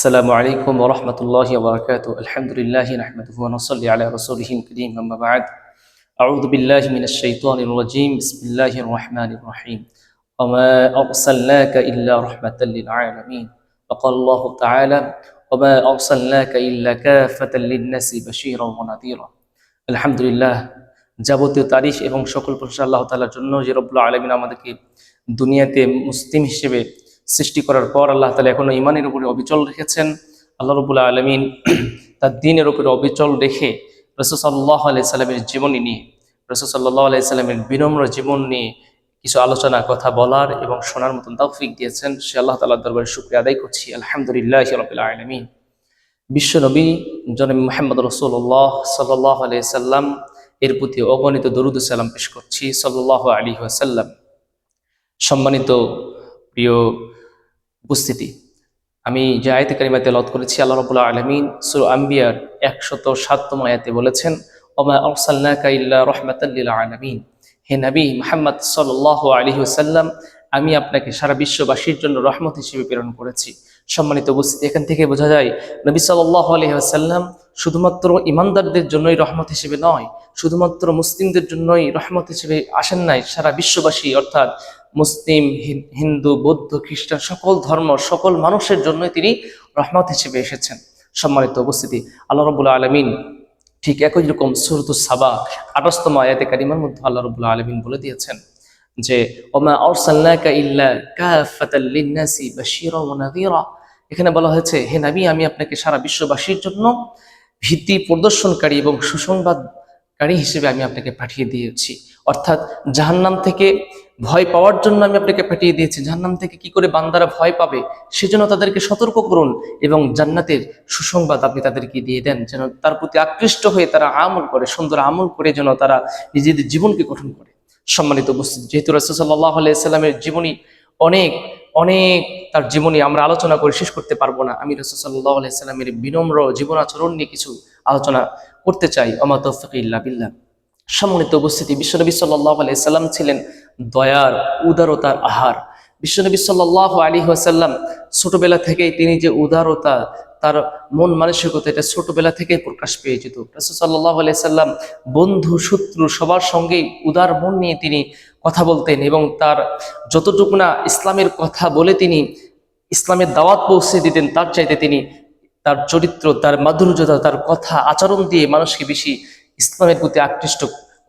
السلام عليكم ورحمة الله وبركاته الحمد لله نحمده ونصلي على رسوله الكريم أما بعد أعوذ بالله من الشيطان الرجيم بسم الله الرحمن الرحيم وما أرسلناك إلا رحمة للعالمين وقال الله تعالى وما أرسلناك إلا كافة للناس بشيرا ونذيرا الحمد لله যাবতীয় তারিফ এবং সকল প্রশংসা আল্লাহ তাআলার জন্য যে রব্বুল আলমিন আমাদেরকে দুনিয়াতে মুসলিম হিসেবে সৃষ্টি করার পর আল্লাহ তালা এখনও ইমানের উপরে অবিচল রেখেছেন। আল্লাহ রবুল্লা আলমিন তার দিনের উপরে অবিচল রেখে রসুসাল্লাহ আলাই সাল্লামের জীবনী নিয়ে রসুসাল্লাহ আলাই সাল্লামের বিনম্র জীবন নিয়ে কিছু আলোচনা, কথা বলার এবং শোনার মতন তৌফিক দিয়েছেন। সে আল্লাহ তাল্লাহ দরবারে শুক্রিয়া আদায় করছি। আলহামদুলিল্লাহ রবিল্লা আলমিন। বিশ্বনবী জনম মোহাম্মদ রসুল্লাহ সাল্লাহ আলাই সাল্লাম এর প্রতি অগণিত দরুদ সালাম পেশ করছি। সাল্লাহ আলী সাল্লাম সম্মানিত প্রিয় উপস্থিতি। আমি যে আয়তে কারিমা তেলত করেছি, আল্লাহ রবুল্লাহ আলমিন সুর আম্বিয়ার একশত সাততম আয়াতে বলেছেন, ওমা রহমাতাল্লিল আলমিন। হে নবী মোহাম্মদ সাল্লাহ আলী সাল্লাম আমি আপনাকে সারা বিশ্ববাসীর জন্য রহমত হিসেবে প্রেরণ করেছি। সম্মানিত উপস্থিতি, এখান থেকে বোঝা যায়, নবী সাল্লাহ আলহিহাসাল্লাম শুধুমাত্র ইমানদারদের জন্যই রহমত হিসেবে নয়, শুধুমাত্র মুসলিমদের জন্যই রহমত হিসেবে আসেন নাই সারা বিশ্ববাসী, অর্থাৎ মুসলিম হিন্দু, বৌদ্ধ, খ্রিস্টান, সকল ধর্ম, সকল মানুষের জন্যই তিনি রহমত হিসেবে এসেছেন। সম্মানিত উপস্থিতি, আল্লাহ রবুল্লা আলমিন ঠিক একই রকম সুরতু সাবা আটস্তম আয়াতে কারিমার মধ্যে আল্লাহ রবুল্লা আলমিন বলে দিয়েছেন যে, ওমা এখানে বলা হয়েছে, হে নবী, আমি আপনাকে সারা বিশ্ববাসীর জন্য ভীতি প্রদর্শনকারী এবং সুসংবাদকারী হিসেবে আমি আপনাকে পাঠিয়ে দিয়েছি। অর্থাৎ জাহান্নাম থেকে ভয় পাওয়ার জন্য আমি আপনাকে পাঠিয়ে দিয়েছি। জাহান্নাম থেকে কি করে বান্দারা ভয় পাবে, সেজন্য তাদেরকে সতর্ক করুন এবং জান্নাতের সুসংবাদ আপনি তাদেরকে দিয়ে দেন, যেন তার প্রতি আকৃষ্ট হয়ে তারা আমল করে, সুন্দর আমল করে যেন তারা নিজেদের জীবনকে গঠন করে। সম্মানিত উপস্থিত, যেহেতু রসুল্লাহ আলাইসাল্লামের জীবনী অনেক অনেক তার জীবনী আমরা আলোচনা করে শেষ করতে পারব না। আমি রসুল্লাহ আলাইসাল্লামের বিনম্র জীবন আচরণ নিয়ে কিছু আলোচনা করতে চাই। অমা তৌফিক ইল্লা বিল্লাহ। সম্মানিত উপস্থিতি, বিশ্বনবী সাল্লাহ আলাইসাল্লাম ছিলেন দয়ার, উদারতার আহার। বিশ্বনবী সাল্লাহ আলী আসাল্লাম ছোটবেলা থেকেই তিনি যে উদারতা, তার মন মানসিকতা, এটা ছোটবেলা থেকেই প্রকাশ পেয়ে যেত। রাসূল সাল্লাহ আলাইসাল্লাম বন্ধু, শত্রু সবার সঙ্গেই উদার মন নিয়ে তিনি কথা বলতেন এবং তার যতটুকু না ইসলামের কথা বলে তিনি ইসলামের দাওয়াত পৌঁছে দিতেন, তার চাইতে তিনি তার চরিত্র, তার মাধুর্যতা, তার কথা, আচরণ দিয়ে মানুষকে বেশি ইসলামের প্রতি আকৃষ্ট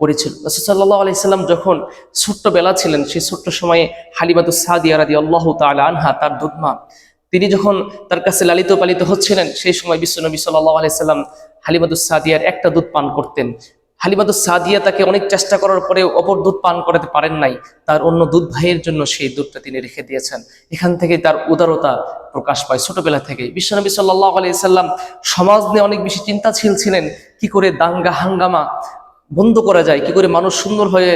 করেছিল রসুল্লাহ আলাইসাল্লাম যখন ছোট্ট বেলা ছিলেন, সেই ছোট্ট সময়ে হালিমাতুস সাদিয়া রাদি আল্লাহ তালা আনহা, তার দুধমা, তিনি যখন তার কাছে লালিত পালিত হচ্ছিলেন, সেই সময় বিশ্বনবী সাল্লাহ আলাইসাল্লাম হালিমাতুস সাদিয়ার একটা দুধ পান করতেন। হালিমাতুস সাদিয়া তাকে অনেক চেষ্টা করার পরে অপর দুধ পান করাতে পারেন নাই। তার অন্য দুধ ভাইয়ের জন্য সেই দুধটা তিনি রেখে দিয়েছেন। এখান থেকে তার উদারতা প্রকাশ পায় ছোটবেলা থেকে বিশ্বনবী সাল্লাহ আলাইসাল্লাম সমাজ নিয়ে অনেক বেশি চিন্তাশীল ছিলেন। কি করে দাঙ্গা হাঙ্গামা বন্ধ করা যায়, কি করে মানুষ সুন্দর হয়ে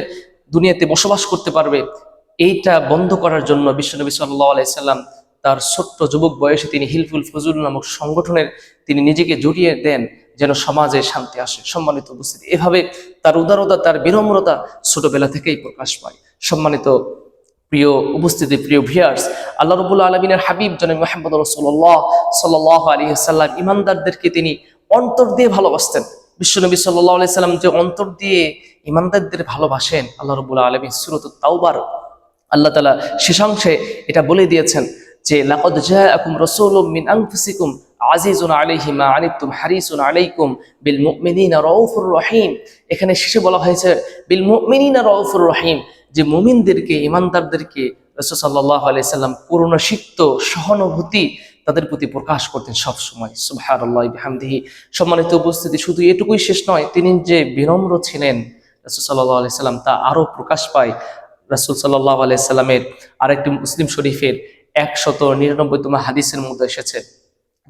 দুনিয়াতে বসবাস করতে পারবে, এইটা বন্ধ করার জন্য বিশ্বনবী সাল্লাহ আলাইসাল্লাম তার ছোট্ট যুবক বয়সে তিনি হিলফুল ফজুল নামক সংগঠনের তিনি নিজেকে জড়িয়ে দেন যেন সমাজে শান্তি আসে। সম্মানিত উপস্থিতি, এভাবে তার উদারতা, তার বিনম্রতা ছোটবেলা থেকেই প্রকাশ পায়। সম্মানিত প্রিয় উপস্থিতি, প্রিয় ভিয়ার্স আল্লাহ রবুল্লা আলমিনের হাবিব জনাব মোহাম্মদ রসোল্লাহ সাল্লাহ আলী সাল্লাম ইমানদারদেরকে তিনি অন্তর দিয়ে ভালোবাসতেন। বিশ্বনবী সাল্লাহ সাল্লাম যে অন্তর দিয়ে ইমানদারদের ভালোবাসেন, আল্লাহ রবুল্লা আলমী সুরত তাওবার আল্লাহ তালা শেষাংশে এটা বলে দিয়েছেন যে আলাইকুম বিল এখানে শেষে বলা হয়েছে, বিল রহিম, যে মুমিনদেরকে ইমানদারদেরকে রাসূল সাল্লাল্লাহু আলাইহি সাল্লাম করুণা সিক্ত সহানুভূতি তাদের প্রতি প্রকাশ করতেন সব সময় সুবহানাল্লাহ, বিহামদিহি। সম্মানিত উপস্থিতি শুধু এটুকুই শেষ নয়, তিনি যে বিনম্র ছিলেন রাসূল আলাইহি সাল্লাম, তা আরও প্রকাশ পায় রাসূল সাল্লাল্লাহু আলাইহি সাল্লামের আরেকটি মুসলিম শরীফের একশত নিরানব্বইতম হাদিসের মধ্যে এসেছে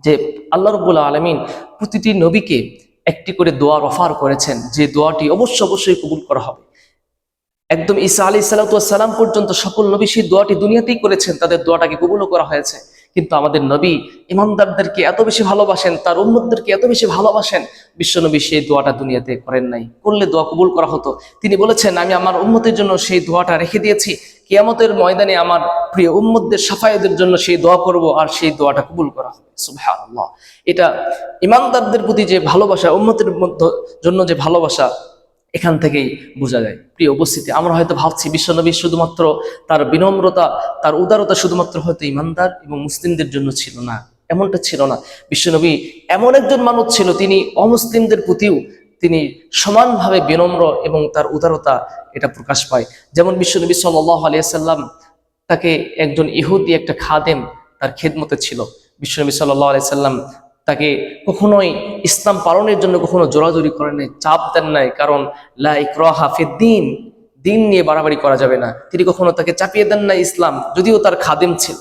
যে, আল্লাহ রব্বুল আলমিন প্রতিটি নবীকে একটি করে দোয়ার অফার করেছেন, যে দোয়াটি অবশ্য অবশ্যই কবুল করা হবে। একদম ঈসা আলী সালাম পর্যন্ত সকল নবী সেই দোয়াটি দুনিয়াতেই করেছেন, তাদের দোয়াটাকে কবুলও করা হয়েছে। কিন্তু আমাদের নবী ইমানদারদেরকে এত বেশি ভালোবাসেন, তার উন্মতদেরকে এত বেশি ভালোবাসেন, বিশ্বনবী সেই দোয়াটা দুনিয়াতে করেন নাই। করলে দোয়া কবুল করা হতো। তিনি বলেছেন, আমি আমার উন্মতের জন্য সেই দোয়াটা রেখে দিয়েছি। কিয়ামতের ময়দানে আমার প্রিয় উম্মতদের সাফায়েদের জন্য সেই দোয়া করব আর সেই দোয়াটা কবুল করা হবে। এটা ইমানদারদের প্রতি যে ভালোবাসা, উম্মতের মধ্য- জন্য যে ভালোবাসা এখান থেকেই বোঝা যায়। প্রিয় উপস্থিতি, আমরা হয়তো ভাবছি বিশ্বনবী শুধুমাত্র তার বিনম্রতা, তার উদারতা শুধুমাত্র হয়তো ইমানদার এবং মুসলিমদের জন্য ছিল না, এমনটা ছিল না। বিশ্বনবী এমন একজন মানুষ ছিল, তিনি অমুসলিমদের প্রতিও তিনি সমানভাবে বিনম্র এবং তার উদারতা এটা প্রকাশ পায়। যেমন বিশ্বনবী সাল্লাহ আলিয়াল্লাম তাকে একজন ইহুদি, একটা খাদেম তার খেদমতে ছিল। বিশ্বনবী সাল্লাহ আলিয়াল্লাম তাকে কখনোই ইসলাম পালনের জন্য কখনো জোরাজুরি করেন নাই, চাপ দেন নাই, কারণ লা ইকরাহা ফিদ্দিন দিন নিয়ে বাড়াবাড়ি করা যাবে না। তিনি কখনো তাকে চাপিয়ে দেন নাই ইসলাম, যদিও তার খাদেম ছিল।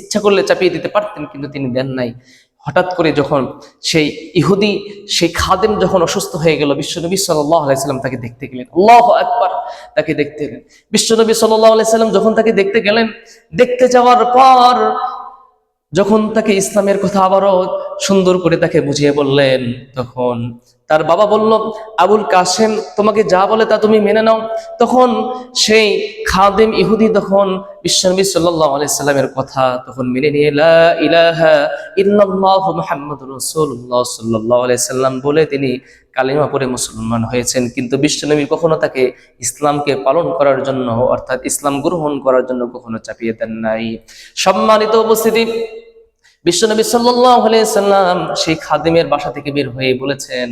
ইচ্ছা করলে চাপিয়ে দিতে পারতেন, কিন্তু তিনি দেন নাই। হঠাৎ করে যখন সেই ইহুদি, সেই খাদেম যখন অসুস্থ হয়ে গেল, বিশ্বনবী আলাইসাল্লাম তাকে দেখতে গেলেন। আল্লাহ একবার তাকে দেখতে গেলেন। বিশ্বনবী আলাইসাল্লাম যখন তাকে দেখতে গেলেন, দেখতে যাওয়ার পর যখন তাকে ইসলামের কথা আবারও সুন্দর করে তাকে বুঝিয়ে বললেন, তখন তার বাবা বলল, আবুল কাসেম তোমাকে যা বলে তা তুমি মেনে নাও। তখন সেই খাদেম ইহুদি তখন বিশ্বনবী সাল্লামের কথা তখন মেনে নিয়ে বলে তিনি কালিমা পড়ে মুসলমান হয়েছেন। কিন্তু বিশ্বনবী কখনো তাকে ইসলামকে পালন করার জন্য, অর্থাৎ ইসলাম গ্রহণ করার জন্য কখনো চাপিয়ে দেন নাই। সম্মানিত উপস্থিতি বিশ্বনবী সাল্লাম সেই খাদিমের বাসা থেকে বের হয়ে বলেছেন,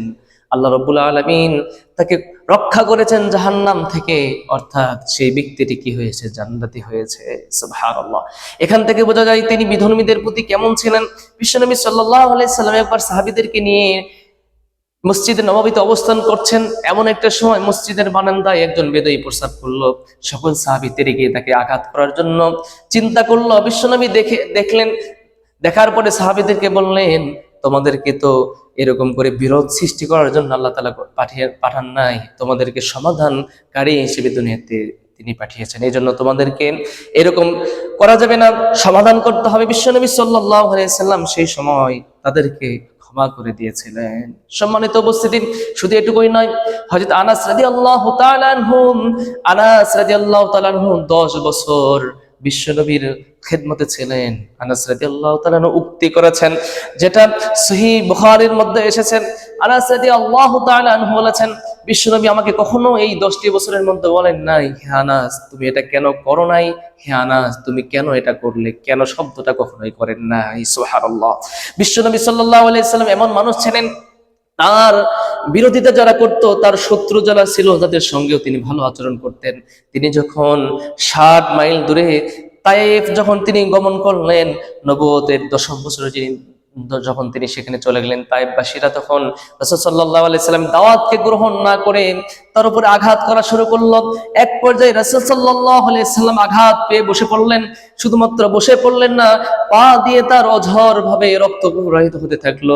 আল্লাহ রব্বুল আলামিন তাকে রক্ষা করেছেন জাহান্নাম থেকে। অর্থাৎ সেই ব্যক্তিটি কি হয়েছে? জান্নাতি হয়েছে। এখান থেকে বোঝা যায় তিনি বিধর্মীদের প্রতি কেমন ছিলেন। বিশ্বনবী সাল্লাম একবার সাহাবীদেরকে নিয়ে মসজিদে নবাবিতে অবস্থান করছেন। এমন একটা সময় মসজিদের বারান্দায় একজন বেদই প্রস্তাব করল। সকল সাহাবী তেরে গিয়ে তাকে আঘাত করার জন্য চিন্তা করল। বিশ্বনবী দেখে, দেখলেন দেখার পরে সাহাবীদেরকে বললেন, তোমাদেরকে তো এরকম করে বিরোধ সৃষ্টি করার জন্য আল্লাহ তালা পাঠিয়ে, পাঠান নাই। তোমাদেরকে সমাধানকারী হিসেবে দুনিয়াতে তিনি পাঠিয়েছেন। এই জন্য তোমাদেরকে এরকম করা যাবে না। সমাধান করতে হবে। বিশ্বনবী সাল্লাম সেই সময় তাদেরকে ক্ষমা করে দিয়েছিলেন। সম্মানিত উপস্থিতি, শুধু এটুকুই নয়, হযরত আনাস তাআলা আনহুম, আনাস তাআলা আনহু 10 বছর বিশ্বনবীর খেদমতে ছিলেন। আনাস রাদিয়াল্লাহু আল্লাহ আনহু উক্তি করেছেন, যেটা সহিহ বুখারীর মধ্যে এসেছেন আনাস রাদিয়াল্লাহু তাআলা আনহু বলেছেন, বিশ্বনবী আমাকে কখনো এই 10টি বছরের মধ্যে বলেন নাই, হে আনাস, তুমি এটা কেন করো নাই? হে আনাস, তুমি কেন এটা করলে? কেন শব্দটা কখনোই করেন নাই? সুবহানাল্লাহ। বিশ্বনবী সাল্লাল্লাহু আলাইহি সাল্লাম এমন মানুষ ছিলেন তার বিরোধিতা যারা করত, তার শত্রু যারা ছিল, তাদের সঙ্গেও তিনি ভালো আচরণ করতেন। তিনি যখন ষাট মাইল দূরে তাইফ যখন তিনি গমন করলেন নবতের দশম বছরে যিনি যখন তিনি সেখানে চলে গেলেন তাইফবাসীরা তখন রসদ সাল্লাহ আলাইসাল্লাম দাওয়াতকে গ্রহণ না করে তার উপরে আঘাত করা শুরু করল। এক পর্যায়ে রসদ সাল্লাহ আলাইসাল্লাম আঘাত পেয়ে বসে পড়লেন। শুধুমাত্র বসে পড়লেন না, পা দিয়ে তার অঝর ভাবে রক্ত প্রবাহিত হতে থাকল।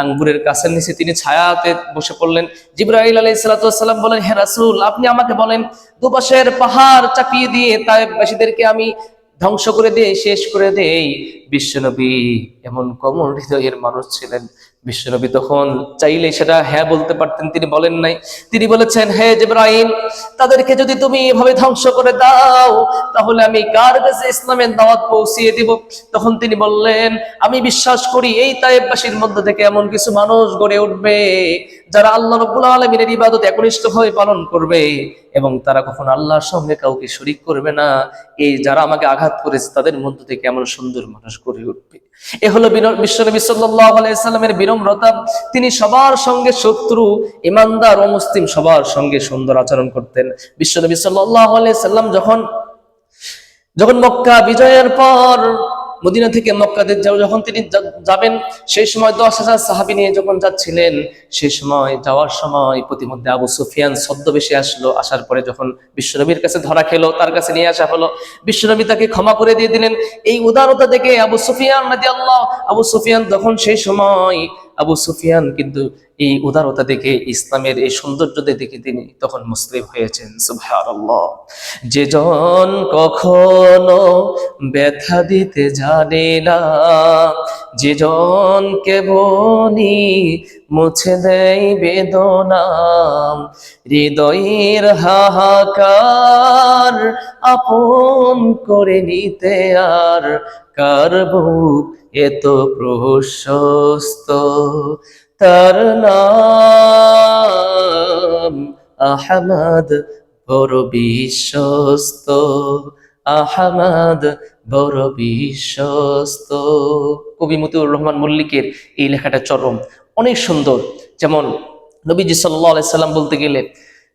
আঙ্গুরের কাছের নিচে তিনি ছায়াতে বসে পড়লেন। জিব্রাহিল আলাই সাল্লাম বলেন, হে রাসুল, আপনি আমাকে বলেন, দুপাশের পাহাড় চাপিয়ে দিয়ে তাইবাসীদেরকে আমি ধ্বংস করে দেই, শেষ করে দেই। বিশ্বনবী এমন কমল হৃদয়ের মানুষ ছিলেন। বিশ্বনবী তখন চাইলে সেটা হ্যাঁ বলতে পারতেন, তিনি বলেন নাই। তিনি বলেছেন, হে জিব্রাহিম তাদেরকে যদি তুমি এভাবে ধ্বংস করে দাও, তাহলে আমি কার কাছে ইসলামের দাওয়াত পৌঁছিয়ে দিব? তখন তিনি বললেন, আমি বিশ্বাস করি এই তাইবাসীর মধ্যে থেকে এমন কিছু মানুষ গড়ে উঠবে, যারা আল্লাহ রব্বুল আলমিনের ইবাদত একনিষ্ঠভাবে পালন করবে। এবং তারা কখন আল্লাহর সঙ্গে কাউকে শরিক করবে না। এই যারা আমাকে আঘাত করেছে, তাদের মধ্য থেকে এমন সুন্দর মানুষ গড়ে উঠবে। এ হলো বিন- বিশ্বনবী সাল্লামের বিনম্রতা। তিনি সবার সঙ্গে শত্রু, ইমানদার ও মুসলিম সবার সঙ্গে সুন্দর আচরণ করতেন। বিশ্বনবী আলাইহি সাল্লাম যখন যখন মক্কা বিজয়ের পর মদিনা থেকে মক্কাতে যখন তিনি যাবেন, সেই সময় দশ হাজার সাহাবি নিয়ে যখন যাচ্ছিলেন সেই সময় যাওয়ার সময় প্রতিমধ্যে আবু সুফিয়ান ছদ্মবেশে আসলো, আসার পরে যখন বিশ্বনবীর কাছে ধরা খেলো, তার কাছে নিয়ে আসা হলো, বিশ্বনবী তাকে ক্ষমা করে দিয়ে দিলেন। এই উদারতা দেখে আবু সুফিয়ান আবু সুফিয়ান তখন সেই সময়, আবু সুফিয়ান কিন্তু এই উদারতা দেখে, ইসলামের এই সৌন্দর্য দেখে তিনি তখন মুসলিম হয়েছেন। যে জন কখনো ব্যথা দিতে জানে না, যে জনকে বলি মুছে দেয় বেদনাম হৃদয়ের হাহাকার আপন করে নিতে আর কার বুক এত প্রশস্ত? তার নাম আহমদ বড় বিশ্বস্ত, আহমদ বড় বিশ্বস্ত। কবি মতিউর রহমান মল্লিকের এই লেখাটা চরম, অনেক সুন্দর। যেমন নবীজি সাল্লাহ সাল্লাম বলতে গেলে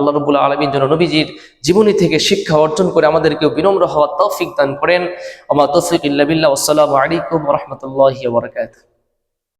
আল্লাহ রবুল আলমীর জন্য নবীজির জীবনী থেকে শিক্ষা অর্জন করে আমাদেরকে বিনম্র হওয়ার তৌফিক দান করেন। আমার তৌফিক ইল্লাবিল্লা আসসালামু আলাইকুম রহমতুল্লাহ বরকাত